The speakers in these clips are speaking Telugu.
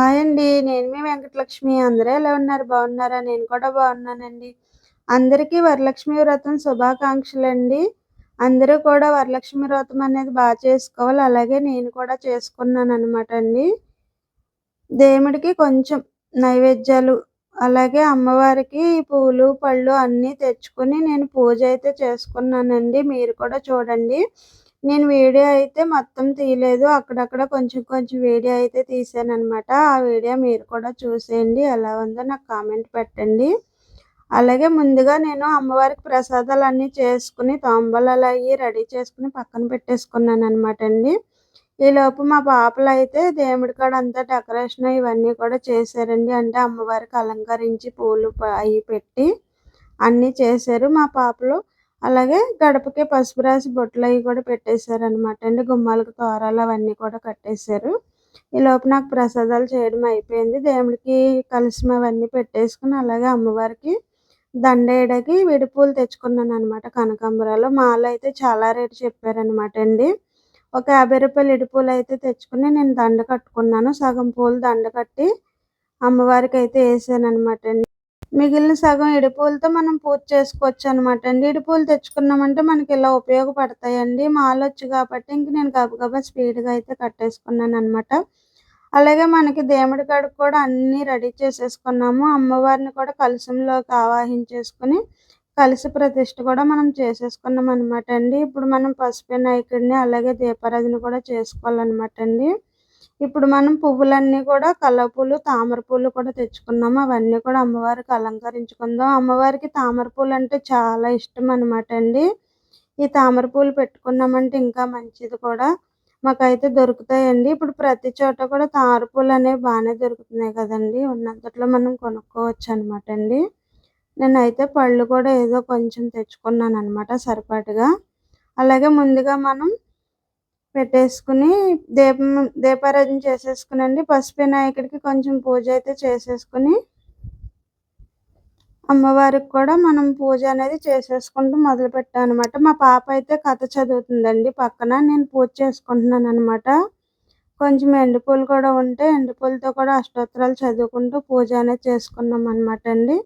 హాయ్ అండి. నేను మీ వెంకటలక్ష్మి. అందరూ ఎలా ఉన్నారు? బాగున్నారా? నేను కూడా బాగున్నానండి. అందరికీ వరలక్ష్మి వ్రతం శుభాకాంక్షలు అండి అందరూ కూడా వరలక్ష్మి వ్రతం అనేది బాగా చేసుకోవాలి. అలాగే నేను కూడా చేసుకున్నాను అనమాట అండి. దేవుడికి కొంచెం నైవేద్యాలు అలాగే అమ్మవారికి పూలు పళ్ళు అన్నీ తెచ్చుకొని నేను పూజ అయితే చేసుకున్నానండి. మీరు కూడా చూడండి. నేను వీడియో అయితే మొత్తం తీయలేదు. అక్కడక్కడ కొంచెం కొంచెం వీడియో అయితే తీసాను అనమాట ఆ వీడియో మీరు కూడా చూసేయండి. ఎలా ఉందో నాకు కామెంట్ పెట్టండి. అలాగే ముందుగా నేను అమ్మవారికి ప్రసాదాలు అన్నీ చేసుకుని తాంబూలాలు అవి రెడీ చేసుకుని పక్కన పెట్టేసుకున్నాను అనమాట అండి ఈలోపు మా పాపలు అయితే దేవుడి కాడ అంతా డెకరేషన్ ఇవన్నీ కూడా చేశారండి. అంటే అమ్మవారికి అలంకరించి పూలు అవి పెట్టి అన్నీ చేశారు మా పాపలు. అలాగే గడపకి పసుపు రాసి బొట్లు అవి కూడా పెట్టేశారు అనమాట అండి గుమ్మాలకు తోరాలు అవన్నీ కూడా కట్టేశారు. ఈ లోపు నాకు ప్రసాదాలు చేయడం అయిపోయింది. దేవుడికి కలిసి అవన్నీ పెట్టేసుకుని అలాగే అమ్మవారికి దండేయడానికి విడిపూలు తెచ్చుకున్నాను అనమాట కనకాంబరాలు. మాల అయితే చాలా రేటు చెప్పారనమాట అండి. ఒక యాభై రూపాయలు ఇడిపూలు అయితే తెచ్చుకుని నేను దండ కట్టుకున్నాను. సగం పూలు దండ కట్టి అమ్మవారికి అయితే వేసాను అనమాట అండి. మిగిలిన సగం ఇడిపూలతో మనం పూజ చేసుకోవచ్చు అనమాట అండి. ఇడిపూలు తెచ్చుకున్నామంటే మనకి ఇలా ఉపయోగపడతాయండి. మాలొచ్చు కాబట్టి ఇంక నేను గబగబా స్పీడ్గా అయితే కట్టేసుకున్నాను అనమాట అలాగే మనకి దేవుడి కాడికి కూడా అన్నీ రెడీ చేసేసుకున్నాము. అమ్మవారిని కూడా కలశంలోకి ఆవాహించేసుకుని కలిసి ప్రతిష్ట కూడా మనం చేసేసుకున్నాం అనమాట అండి. ఇప్పుడు మనం పసుపు నాయకుడిని అలాగే దీపారాధన కూడా చేసుకోవాలన్నమాట అండి. ఇప్పుడు మనం పువ్వులన్నీ కూడా కలపూలు తామర పూలు కూడా తెచ్చుకున్నాము. అవన్నీ కూడా అమ్మవారికి అలంకరించుకుందాం. అమ్మవారికి తామర పూలు అంటే చాలా ఇష్టం అనమాట అండి. ఈ తామర పూలు పెట్టుకున్నామంటే ఇంకా మంచిది కూడా. మాకైతే దొరుకుతాయండి. ఇప్పుడు ప్రతి చోట కూడా తామర పూలు అనేవి బాగానే దొరుకుతున్నాయి కదండి. ఉన్నంతట్లో మనం కొనుక్కోవచ్చు అనమాట అండి. నేనైతే పళ్ళు కూడా ఏదో కొంచెం తెచ్చుకున్నాను అనమాట సరిపాటుగా. అలాగే ముందుగా మనం పెట్టేసుకుని దీపం దీపారాధన చేసేసుకునండి. పసుపు వినాయకుడికి కొంచెం పూజ అయితే చేసేసుకుని అమ్మవారికి కూడా మనం పూజ అనేది చేసేసుకుంటూ మొదలు పెట్టాను అనమాట మా పాప అయితే కథ చదువుతుందండి పక్కన. నేను పూజ చేసుకుంటున్నాను అనమాట కొంచెం ఎండుపూలు కూడా ఉంటే ఎండుపూలతో కూడా అష్టోత్తరాలు చదువుకుంటూ పూజ అనేది చేసుకున్నాం అనమాట అండి.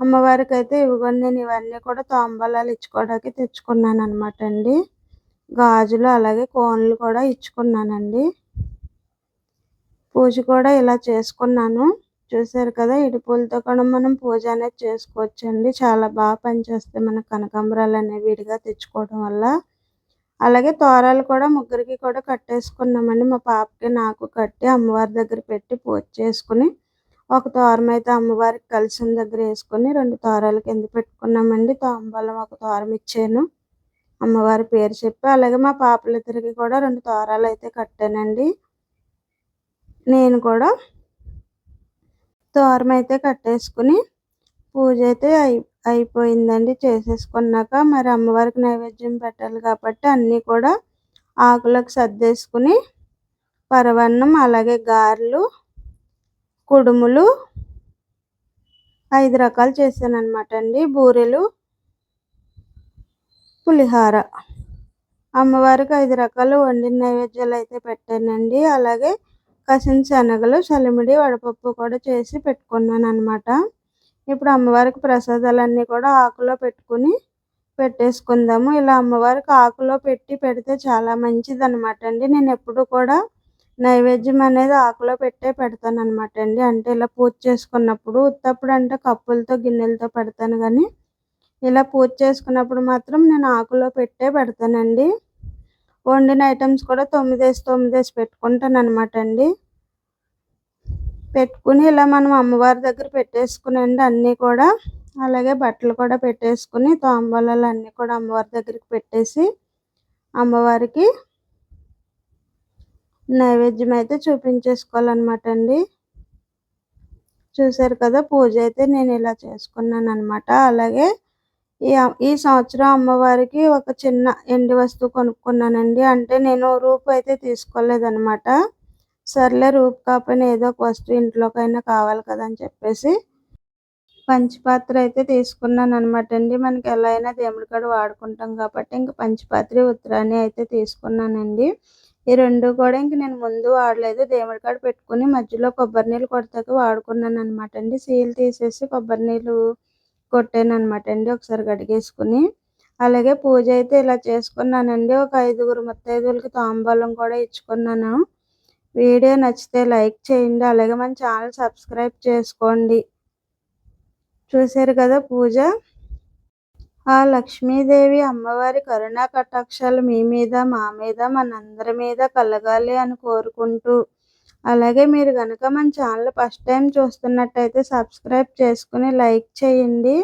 అమ్మవారికి అయితే ఇవ్వండి నేను ఇవన్నీ కూడా తాంబలాలు ఇచ్చుకోవడానికి తెచ్చుకున్నాను అనమాట అండి. గాజులు అలాగే కోన్లు కూడా ఇచ్చుకున్నానండి. పూజ కూడా ఇలా చేసుకున్నాను. చూసారు కదా ఇడుపులతో కూడా మనం పూజ అనేది చేసుకోవచ్చండి. చాలా బాగా పనిచేస్తాయి మన కనకాంబరాలు అనేవి విడిగా తెచ్చుకోవడం వల్ల. అలాగే తోరాలు కూడా ముగ్గురికి కూడా కట్టేసుకున్నామండి. మా పాపకి నాకు కట్టి అమ్మవారి దగ్గర పెట్టి పూజ చేసుకుని ఒక తోరం అయితే అమ్మవారికి కలిసిన దగ్గర వేసుకుని రెండు తోరాలు కింద పెట్టుకున్నామండి. తాంబూలం ఒక తోరం ఇచ్చాను. అమ్మవారి పేరు చెప్పి అలాగే మా పాపలిద్దరికి కూడా రెండు తోరాలు అయితే కట్టానండి. నేను కూడా తోరం అయితే కట్టేసుకుని పూజ అయితే అయి అయిపోయిందండి. చేసేసుకున్నాక మరి అమ్మవారికి నైవేద్యం పెట్టాలి కాబట్టి అన్నీ కూడా ఆకులకు సర్దేసుకుని పరవన్నం అలాగే గారెలు కుడుములు ఐదు రకాలు చేశాను అనమాట అండి. బూరెలు పులిహార. అమ్మవారికి ఐదు రకాలు వండిన నైవేద్యాలు అయితే పెట్టానండి. అలాగే కసిన శనగలు చలిమిడి వడపప్పు కూడా చేసి పెట్టుకున్నాను అనమాట ఇప్పుడు అమ్మవారికి ప్రసాదాలన్నీ కూడా ఆకులో పెట్టుకుని పెట్టేసుకుందాము. ఇలా అమ్మవారికి ఆకులో పెట్టి పెడితే చాలా మంచిది అనమాట అండి. నేను ఎప్పుడు కూడా నైవేద్యం అనేది ఆకులో పెట్టే పెడతాను అనమాట అండి. అంటే ఇలా పూజ చేసుకున్నప్పుడు ఉత్తప్పుడు అంటే కప్పులతో గిన్నెలతో పెడతాను కానీ ఇలా పూజ చేసుకున్నప్పుడు మాత్రం నేను ఆకులో పెట్టే పెడతానండి. వండిన ఐటమ్స్ కూడా తొమ్మిదేసి తొమ్మిదేసి పెట్టుకుంటాను అనమాట అండి. పెట్టుకుని ఇలా మనం అమ్మవారి దగ్గర పెట్టేసుకునండి అన్నీ కూడా. అలాగే బట్టలు కూడా పెట్టేసుకుని తాంబూలాలు అన్నీ కూడా అమ్మవారి దగ్గరికి పెట్టేసి అమ్మవారికి నైవేద్యం అయితే చూపించేసుకోవాలన్నమాట అండి. చూసారు కదా పూజ అయితే నేను ఇలా చేసుకున్నాను అనమాట అలాగే ఈ ఈ సంవత్సరం అమ్మవారికి ఒక చిన్న ఎండి వస్తువు కొనుక్కున్నానండి. అంటే నేను రూపు అయితే తీసుకోలేదనమాట సర్లే రూపు కాకపోయినా ఏదో ఒక వస్తువు ఇంట్లోకైనా కావాలి కదా అని చెప్పేసి పంచపాత్ర అయితే తీసుకున్నాను అనమాట అండి. మనకి ఎలా అయినా దేవుడి కాడ వాడుకుంటాం కాబట్టి ఇంక పంచపాత్ర ఉత్తరాన్ని అయితే తీసుకున్నానండి. ఈ రెండు కూడా ఇంక నేను ముందు వాడలేదు. దేవుడి కాడ పెట్టుకుని మధ్యలో కొబ్బరి నీళ్ళు కొడతాకి వాడుకున్నాను అనమాట అండి. సీల్ తీసేసి కొబ్బరి నీళ్ళు కొట్టాను అనమాట అండి ఒకసారి కడిగేసుకుని. అలాగే పూజ అయితే ఇలా చేసుకున్నానండి. ఒక ఐదుగురు ముత్తైదువులకి తాంబూలం కూడా ఇచ్చుకున్నాను. వీడియో నచ్చితే లైక్ చేయండి. అలాగే మన ఛానల్ సబ్స్క్రైబ్ చేసుకోండి. చూశారు కదా పూజ? ఆ లక్ష్మీదేవి అమ్మవారి కరుణా కటాక్షాలు మీ మీద మా మీద మనందరి మీద కలగాలి అని కోరుకుంటూ అలాగే మీరు కనుక మన ఛానల్ ఫస్ట్ టైం చూస్తున్నట్టయితే సబ్స్క్రైబ్ చేసుకుని లైక్ చేయండి.